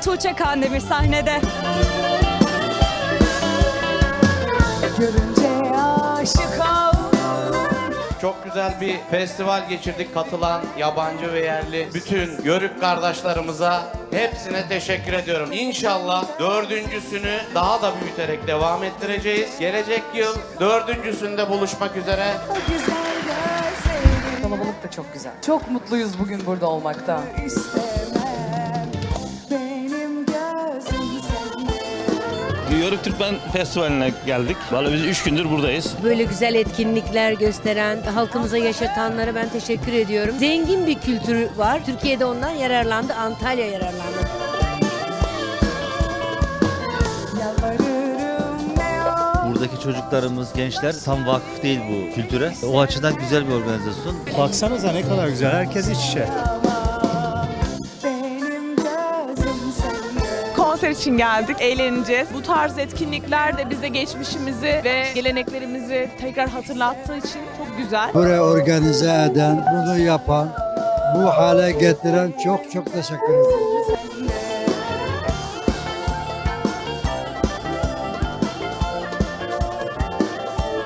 Tuğçe Kandemir sahnede. Görünce aşık oldum. Çok güzel bir festival geçirdik. Katılan yabancı ve yerli bütün Yörük kardeşlerimize hepsine teşekkür ediyorum. İnşallah dördüncüsünü daha da büyüterek devam ettireceğiz. Gelecek yıl dördüncüsünde buluşmak üzere. O güzel gözlerini Kalabalık da çok güzel. Çok mutluyuz bugün burada olmakta. istemem. Yörük Türkmen Festivali'ne geldik. Vallahi biz üç gündür buradayız. Böyle güzel etkinlikler gösteren, halkımıza yaşatanlara ben teşekkür ediyorum. Zengin bir kültür var. Türkiye'de ondan yararlandı, Antalya yararlandı. Buradaki çocuklarımız, gençler tam vakıf değil bu kültüre. O açıdan güzel bir organizasyon. Baksanıza ne kadar güzel. Herkes iç içe. Konser için geldik, eğleneceğiz. Bu tarz etkinlikler de bize geçmişimizi ve geleneklerimizi tekrar hatırlattığı için çok güzel. Burayı organize eden, bunu yapan, bu hale getiren çok çok teşekkür ederim.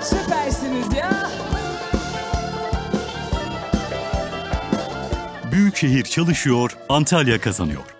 Süpersiniz ya. Büyükşehir çalışıyor, Antalya kazanıyor.